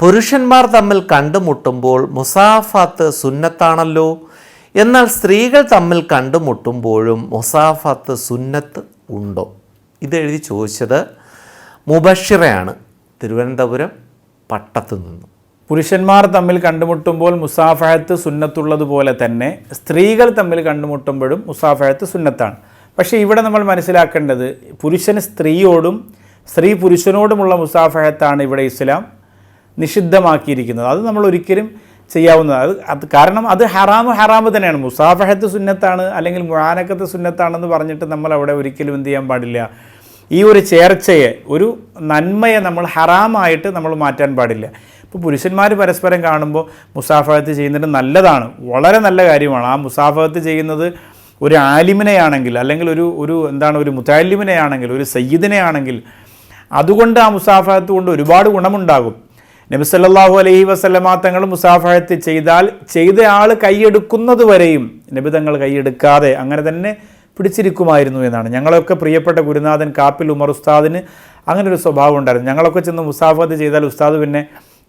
പുരുഷന്മാർ തമ്മിൽ കണ്ടുമുട്ടുമ്പോൾ മുസാഫാത്ത് സുന്നത്താണല്ലോ. എന്നാൽ സ്ത്രീകൾ തമ്മിൽ കണ്ടുമുട്ടുമ്പോഴും മുസാഫാത്ത് സുന്നത്ത് ഉണ്ടോ? ഇതെഴുതി ചോദിച്ചത് മുബഷിറയാണ്. തിരുവനന്തപുരം പട്ടത്തു നിന്നും. പുരുഷന്മാർ തമ്മിൽ കണ്ടുമുട്ടുമ്പോൾ മുസാഫഹത്ത് സുന്നത്തുള്ളതുപോലെ തന്നെ സ്ത്രീകൾ തമ്മിൽ കണ്ടുമുട്ടുമ്പോഴും മുസാഫഹത്ത് സുന്നത്താണ്. പക്ഷേ ഇവിടെ നമ്മൾ മനസ്സിലാക്കേണ്ടത് പുരുഷൻ സ്ത്രീയോടും സ്ത്രീ പുരുഷനോടുമുള്ള മുസാഫഹത്താണ് ഇവിടെ ഇസ്ലാം. നിഷിദ്ധമാക്കിയിരിക്കുന്നത്. അത് നമ്മൾ ഒരിക്കലും ചെയ്യാവുന്നതാണ്. അത് കാരണം അത് ഹറാമ് ഹറാമ് തന്നെയാണ്. മുസാഫഹത്ത് സുന്നത്താണ് അല്ലെങ്കിൽ മുഴാനക്കത്ത് സുന്നത്താണെന്ന് പറഞ്ഞിട്ട് നമ്മൾ അവിടെ ഒരിക്കലും എന്ത് ചെയ്യാൻ പാടില്ല. ഈ ഒരു ചേർച്ചയെ ഒരു നന്മയെ നമ്മൾ ഹറാമായിട്ട് നമ്മൾ മാറ്റാൻ പാടില്ല. ഇപ്പോൾ പുരുഷന്മാർ പരസ്പരം കാണുമ്പോൾ മുസാഫഹത്ത് ചെയ്യുന്നത് നല്ലതാണ്. വളരെ നല്ല കാര്യമാണ്. ആ മുസാഫഹത്ത് ചെയ്യുന്നത് ഒരു ആലിമിനെയാണെങ്കിൽ അല്ലെങ്കിൽ ഒരു ഒരു എന്താണ് ഒരു മുത്താലിമിനെയാണെങ്കിൽ ഒരു സയ്യിദിനെയാണെങ്കിൽ അതുകൊണ്ട് ആ മുസാഫഹത്ത് കൊണ്ട് ഒരുപാട് ഗുണമുണ്ടാകും. നബി സല്ലല്ലാഹു അലൈഹി വസല്ലമ തങ്ങൾ മുസാഫഹത്ത് ചെയ്താൽ ചെയ്ത ആൾ കൈയെടുക്കുന്നത് വരെയും നബി തങ്ങൾ കൈയെടുക്കാതെ അങ്ങനെ തന്നെ പിടിച്ചിരിക്കുമായിരുന്നു എന്നാണ്. ഞങ്ങളൊക്കെ പ്രിയപ്പെട്ട ഗുരുനാഥൻ കാപ്പിൽ ഉമർ ഉസ്താദിന് അങ്ങനെ ഒരു സ്വഭാവം ഉണ്ടായിരുന്നു. ഞങ്ങളൊക്കെ ചെന്ന് മുസാഫത്ത് ചെയ്താൽ ഉസ്താദ് പിന്നെ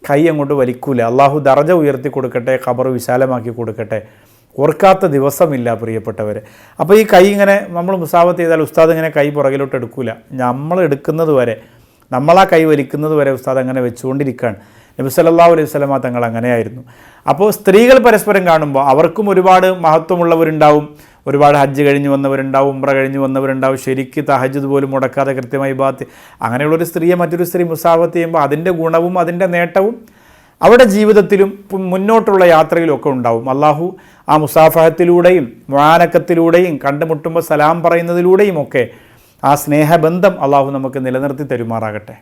കൈ അങ്ങോട്ട് വലിക്കൂല. അള്ളാഹു ദർജ ഉയർത്തി കൊടുക്കട്ടെ ഖബർ വിശാലമാക്കി കൊടുക്കട്ടെ. ഓർക്കാത്ത ദിവസമില്ല പ്രിയപ്പെട്ടവർ അപ്പോൾ ഈ കൈ ഇങ്ങനെ നമ്മൾ മുസാഫത്ത് ചെയ്താൽ ഉസ്താദ് ഇങ്ങനെ കൈ പുറകിലോട്ട് എടുക്കൂല. നമ്മൾ എടുക്കുന്നത് വരെ നമ്മളാ കൈ വലിക്കുന്നത് വരെ ഉസ്താദ് അങ്ങനെ വെച്ചുകൊണ്ടിരിക്കുകയാണ്. നബി സല്ലാ അലൈഹി വസല്ലമ തങ്ങൾ അങ്ങനെയായിരുന്നു. അപ്പോൾ സ്ത്രീകൾ പരസ്പരം കാണുമ്പോൾ അവർക്കും ഒരുപാട് മഹത്വമുള്ളവരുണ്ടാവും. ഒരുപാട് ഹജ്ജ് കഴിഞ്ഞ് വന്നവരുണ്ടാവും ഉമ്ര കഴിഞ്ഞ് വന്നവരുണ്ടാവും. ശരിക്ക് തഹജ്ജത് പോലും മുടക്കാതെ കൃത്യമായി ബാത്ത്. അങ്ങനെയുള്ളൊരു സ്ത്രീയെ മറ്റൊരു സ്ത്രീ മുസാഫത്ത് ചെയ്യുമ്പോൾ അതിന്റെ ഗുണവും അതിന്റെ നേട്ടവും അവരുടെ ജീവിതത്തിലും മുന്നോട്ടുള്ള യാത്രയിലും ഒക്കെ ഉണ്ടാവും. അള്ളാഹു ആ മുസാഫഹത്തിലൂടെയും മുഴാനക്കത്തിലൂടെയും കണ്ടുമുട്ടുമ്പോൾ സലാം പറയുന്നതിലൂടെയും ഒക്കെ ആ സ്നേഹബന്ധം അള്ളാഹു നമുക്ക് നിലനിർത്തി തരുമാറാകട്ടെ.